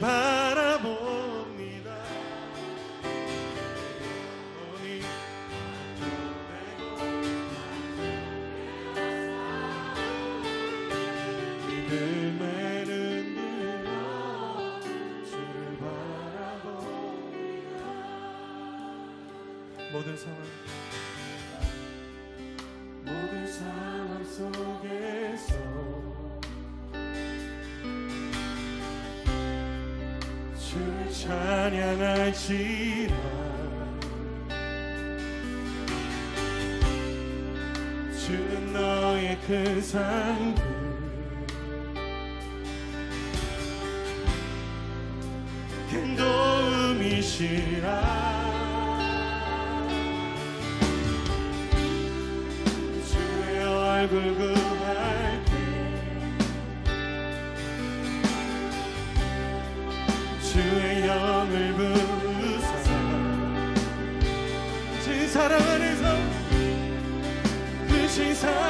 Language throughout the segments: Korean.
바라봅니다. 바라봅니다. 모든 상황. 모든 상황 속에서 찬양할지라 주는 너의 그 상급 큰 도움이시라. 주의 얼굴 구 사랑 안에서 그신 사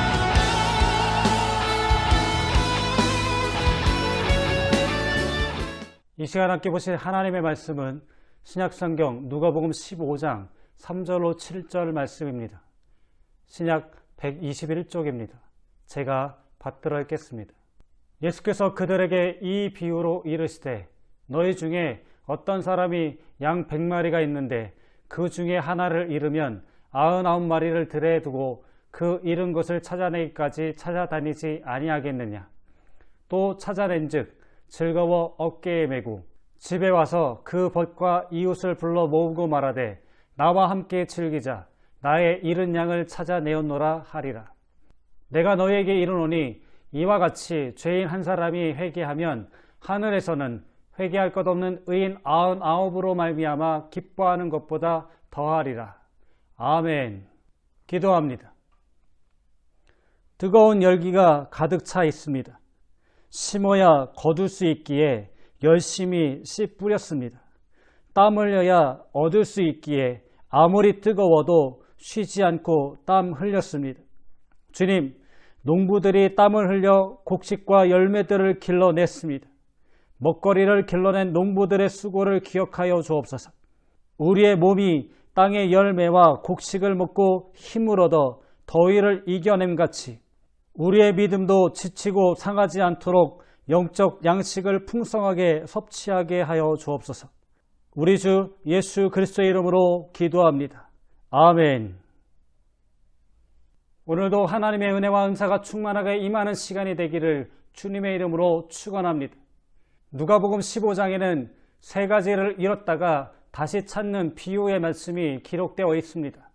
이 시간 함께 보실 하나님의 말씀은 신약 성경 누가복음 15장 3절로 7절 말씀입니다. 신약 121쪽입니다. 제가 받들어 읽겠습니다. 예수께서 그들에게 이 비유로 이르시되 너희 중에 어떤 사람이 양 100마리가 있는데 그 중에 하나를 잃으면 99마리를 들에 두고 그 잃은 것을 찾아내기까지 찾아다니지 아니하겠느냐 또 찾아낸즉 즐거워 어깨에 메고 집에 와서 그 벗과 이웃을 불러 모으고 말하되 나와 함께 즐기자. 나의 잃은 양을 찾아 내었노라 하리라. 내가 너희에게 이르노니 이와 같이 죄인 한 사람이 회개하면 하늘에서는 회개할 것 없는 의인 아흔 아홉으로 말미암아 기뻐하는 것보다 더하리라. 아멘. 기도합니다. 뜨거운 열기가 가득 차 있습니다 심어야 거둘 수 있기에 열심히 씨 뿌렸습니다. 땀 흘려야 얻을 수 있기에 아무리 뜨거워도 쉬지 않고 땀 흘렸습니다. 주님, 농부들이 땀을 흘려 곡식과 열매들을 길러냈습니다. 먹거리를 길러낸 농부들의 수고를 기억하여 주옵소서. 우리의 몸이 땅의 열매와 곡식을 먹고 힘을 얻어 더위를 이겨냄 같이 우리의 믿음도 지치고 상하지 않도록 영적 양식을 풍성하게 섭취하게 하여 주옵소서. 우리 주 예수 그리스도의 이름으로 기도합니다. 아멘. 오늘도 하나님의 은혜와 은사가 충만하게 임하는 시간이 되기를 주님의 이름으로 축원합니다. 누가복음 15장에는 세 가지를 잃었다가 다시 찾는 비유의 말씀이 기록되어 있습니다.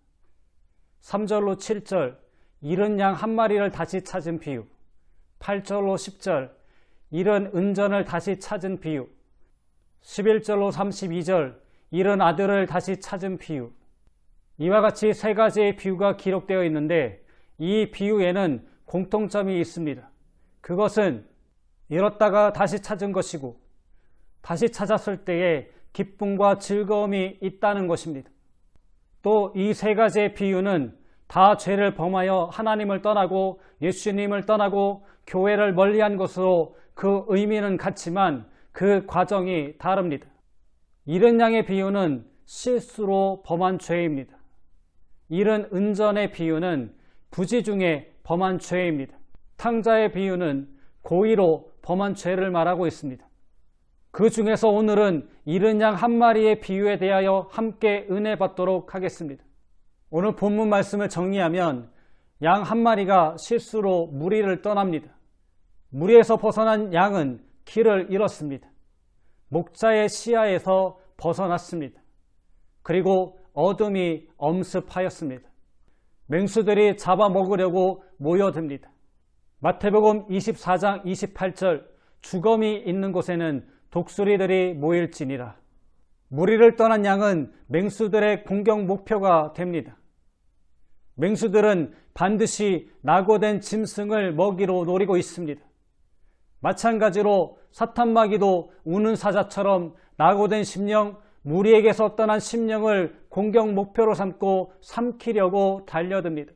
3절로 7절 잃은 양 한 마리를 다시 찾은 비유. 8절로 10절. 잃은 은전을 다시 찾은 비유. 11절로 32절. 잃은 아들을 다시 찾은 비유. 이와 같이 세 가지의 비유가 기록되어 있는데 이 비유에는 공통점이 있습니다. 그것은 잃었다가 다시 찾은 것이고 다시 찾았을 때에 기쁨과 즐거움이 있다는 것입니다. 또 이 세 가지의 비유는 다 죄를 범하여 하나님을 떠나고 예수님을 떠나고 교회를 멀리한 것으로 그 의미는 같지만 그 과정이 다릅니다. 잃은 양의 비유는 실수로 범한 죄입니다. 잃은 은전의 비유는 부지 중에 범한 죄입니다. 탕자의 비유는 고의로 범한 죄를 말하고 있습니다. 그 중에서 오늘은 잃은 양한 마리의 비유에 대하여 함께 은혜 받도록 하겠습니다. 오늘 본문 말씀을 정리하면 양 한 마리가 실수로 무리를 떠납니다. 무리에서 벗어난 양은 길을 잃었습니다. 목자의 시야에서 벗어났습니다. 그리고 어둠이 엄습하였습니다. 맹수들이 잡아먹으려고 모여듭니다. 마태복음 24장 28절 주검이 있는 곳에는 독수리들이 모일지니라. 무리를 떠난 양은 맹수들의 공격 목표가 됩니다. 맹수들은 반드시 낙오된 짐승을 먹이로 노리고 있습니다. 마찬가지로 사탄마귀도 우는 사자처럼 낙오된 심령, 무리에게서 떠난 심령을 공격 목표로 삼고 삼키려고 달려듭니다.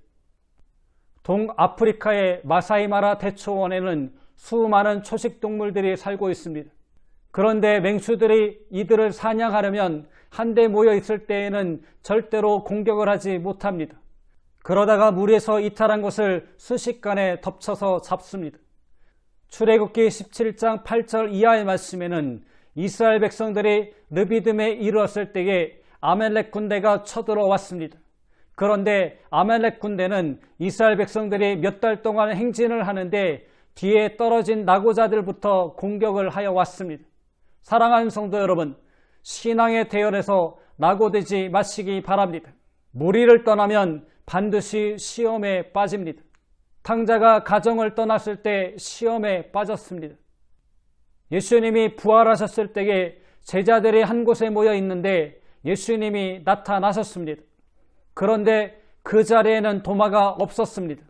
동아프리카의 마사이마라 대초원에는 수많은 초식 동물들이 살고 있습니다. 그런데 맹수들이 이들을 사냥하려면 한데 모여 있을 때에는 절대로 공격을 하지 못합니다. 그러다가 물에서 이탈한 것을 순식간에 덮쳐서 잡습니다. 출애굽기 17장 8절 이하의 말씀에는 이스라엘 백성들이 르비듬에 이르렀을 때에 아멜렉 군대가 쳐들어왔습니다. 그런데 아멜렉 군대는 이스라엘 백성들이 몇 달 동안 행진을 하는데 뒤에 떨어진 나고자들부터 공격을 하여 왔습니다. 사랑하는 성도 여러분, 신앙의 대열에서 낙오되지 마시기 바랍니다. 무리를 떠나면 반드시 시험에 빠집니다. 탕자가 가정을 떠났을 때 시험에 빠졌습니다. 예수님이 부활하셨을 때에 제자들이 한 곳에 모여 있는데 예수님이 나타나셨습니다. 그런데 그 자리에는 도마가 없었습니다.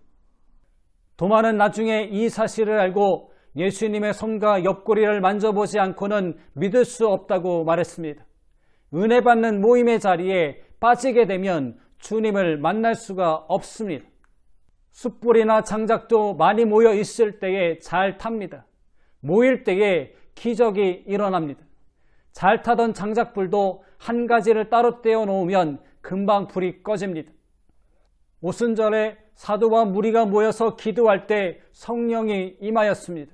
도마는 나중에 이 사실을 알고 예수님의 손과 옆구리를 만져보지 않고는 믿을 수 없다고 말했습니다. 은혜 받는 모임의 자리에 빠지게 되면 주님을 만날 수가 없습니다. 숯불이나 장작도 많이 모여 있을 때에 잘 탑니다. 모일 때에 기적이 일어납니다. 잘 타던 장작불도 한 가지를 따로 떼어 놓으면 금방 불이 꺼집니다. 오순절에 사도와 무리가 모여서 기도할 때 성령이 임하였습니다.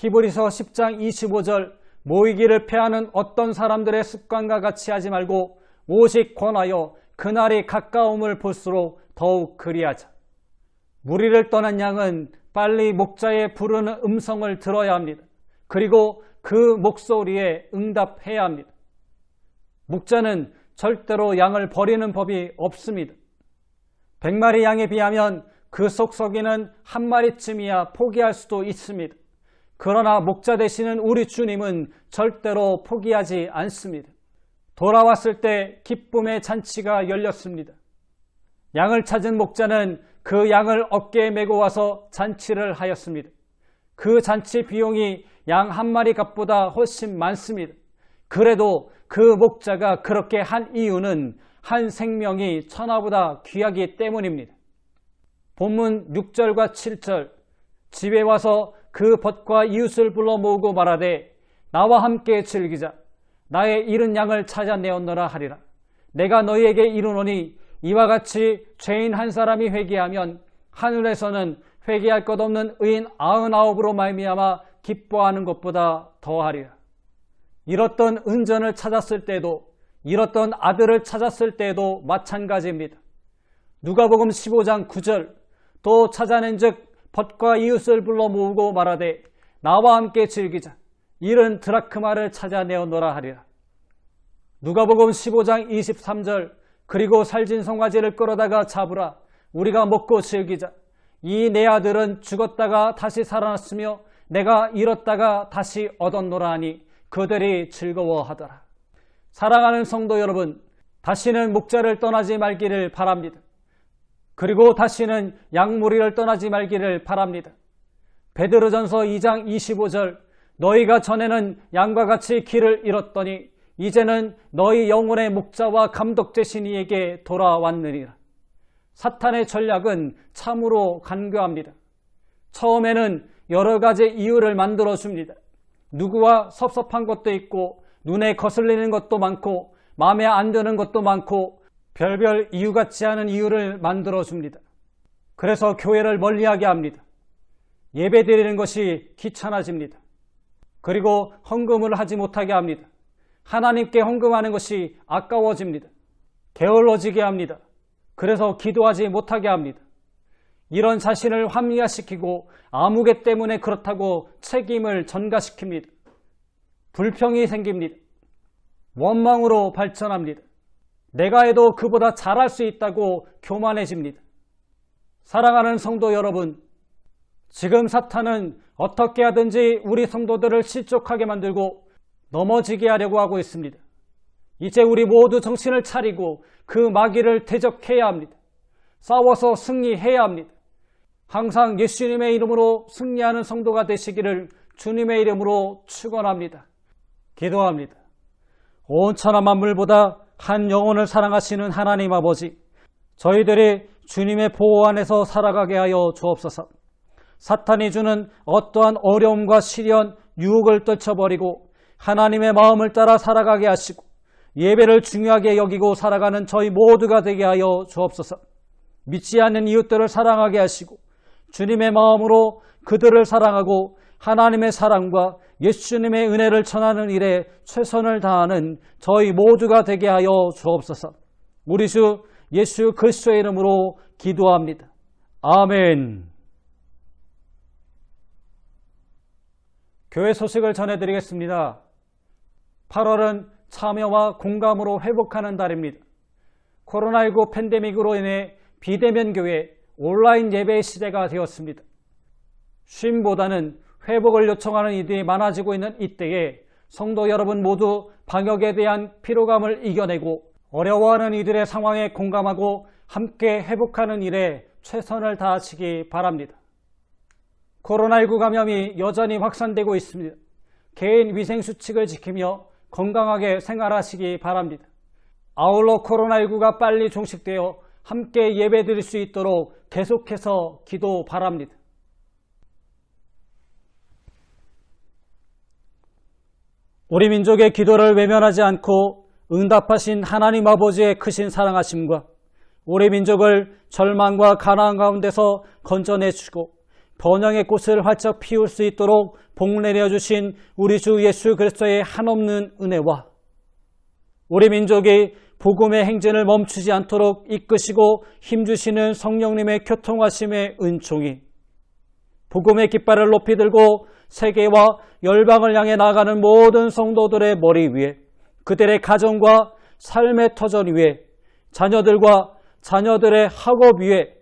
히브리서 10장 25절 모이기를 패하는 어떤 사람들의 습관과 같이 하지 말고 오직 권하여 그날이 가까움을 볼수록 더욱 그리하자. 무리를 떠난 양은 빨리 목자의 부르는 음성을 들어야 합니다. 그리고 그 목소리에 응답해야 합니다. 목자는 절대로 양을 버리는 법이 없습니다. 백마리 양에 비하면 그 속썩이는 한 마리쯤이야 포기할 수도 있습니다. 그러나 목자 되시는 우리 주님은 절대로 포기하지 않습니다. 돌아왔을 때 기쁨의 잔치가 열렸습니다. 양을 찾은 목자는 그 양을 어깨에 메고 와서 잔치를 하였습니다. 그 잔치 비용이 양 한 마리 값보다 훨씬 많습니다. 그래도 그 목자가 그렇게 한 이유는 한 생명이 천하보다 귀하기 때문입니다. 본문 6절과 7절 집에 와서 그 벗과 이웃을 불러 모으고 말하되 나와 함께 즐기자. 나의 잃은 양을 찾아 내었노라 하리라. 내가 너희에게 이르노니 이와 같이 죄인 한 사람이 회개하면 하늘에서는 회개할 것 없는 의인 아흔아홉으로 말미암아 기뻐하는 것보다 더하리라. 잃었던 은전을 찾았을 때도 잃었던 아들을 찾았을 때도 마찬가지입니다. 누가복음 15장 9절 또 찾아낸 즉 벗과 이웃을 불러 모으고 말하되 나와 함께 즐기자 이른 드라크마를 찾아내어노라 하리라. 누가복음 15장 23절 그리고 살진 송아지를 끌어다가 잡으라 우리가 먹고 즐기자 이 내 아들은 죽었다가 다시 살아났으며 내가 잃었다가 다시 얻었노라 하니 그들이 즐거워하더라. 사랑하는 성도 여러분, 다시는 목자를 떠나지 말기를 바랍니다. 그리고 다시는 양무리를 떠나지 말기를 바랍니다. 베드로전서 2장 25절 너희가 전에는 양과 같이 길을 잃었더니 이제는 너희 영혼의 목자와 감독되신 이에게 돌아왔느니라. 사탄의 전략은 참으로 간교합니다. 처음에는 여러 가지 이유를 만들어 줍니다. 누구와 섭섭한 것도 있고 눈에 거슬리는 것도 많고 마음에 안 드는 것도 많고 별별 이유 같지 않은 이유를 만들어 줍니다. 그래서 교회를 멀리하게 합니다. 예배 드리는 것이 귀찮아집니다. 그리고 헌금을 하지 못하게 합니다. 하나님께 헌금하는 것이 아까워집니다. 게을러지게 합니다. 그래서 기도하지 못하게 합니다. 이런 자신을 합리화시키고 아무개 때문에 그렇다고 책임을 전가시킵니다. 불평이 생깁니다. 원망으로 발전합니다. 내가 해도 그보다 잘할 수 있다고 교만해집니다. 사랑하는 성도 여러분, 지금 사탄은 어떻게 하든지 우리 성도들을 실족하게 만들고 넘어지게 하려고 하고 있습니다. 이제 우리 모두 정신을 차리고 그 마귀를 대적해야 합니다. 싸워서 승리해야 합니다. 항상 예수님의 이름으로 승리하는 성도가 되시기를 주님의 이름으로 축원합니다. 기도합니다. 온 천하 만물보다 한 영혼을 사랑하시는 하나님 아버지, 저희들이 주님의 보호 안에서 살아가게 하여 주옵소서. 사탄이 주는 어떠한 어려움과 시련, 유혹을 떨쳐버리고 하나님의 마음을 따라 살아가게 하시고 예배를 중요하게 여기고 살아가는 저희 모두가 되게 하여 주옵소서. 믿지 않는 이웃들을 사랑하게 하시고 주님의 마음으로 그들을 사랑하고 하나님의 사랑과 예수님의 은혜를 전하는 일에 최선을 다하는 저희 모두가 되게 하여 주옵소서. 우리 주 예수 그리스도의 이름으로 기도합니다. 아멘. 교회 소식을 전해드리겠습니다. 8월은 참여와 공감으로 회복하는 달입니다. 코로나19 팬데믹으로 인해 비대면 교회 온라인 예배의 시대가 되었습니다. 쉼보다는 회복을 요청하는 이들이 많아지고 있는 이때에 성도 여러분 모두 방역에 대한 피로감을 이겨내고 어려워하는 이들의 상황에 공감하고 함께 회복하는 일에 최선을 다하시기 바랍니다. 코로나19 감염이 여전히 확산되고 있습니다. 개인 위생 수칙을 지키며 건강하게 생활하시기 바랍니다. 아울러 코로나19가 빨리 종식되어 함께 예배 드릴 수 있도록 계속해서 기도 바랍니다. 우리 민족의 기도를 외면하지 않고 응답하신 하나님 아버지의 크신 사랑하심과 우리 민족을 절망과 가난 가운데서 건져내 주고 번영의 꽃을 활짝 피울 수 있도록 복 내려 주신 우리 주 예수 그리스도의 한없는 은혜와 우리 민족이 복음의 행진을 멈추지 않도록 이끄시고 힘주시는 성령님의 교통하심의 은총이 복음의 깃발을 높이 들고 세계와 열방을 향해 나가는 모든 성도들의 머리 위에 그들의 가정과 삶의 터전 위에 자녀들과 자녀들의 학업 위에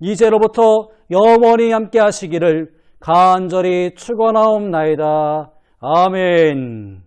이제로부터 영원히 함께 하시기를 간절히 축원하옵나이다. 아멘.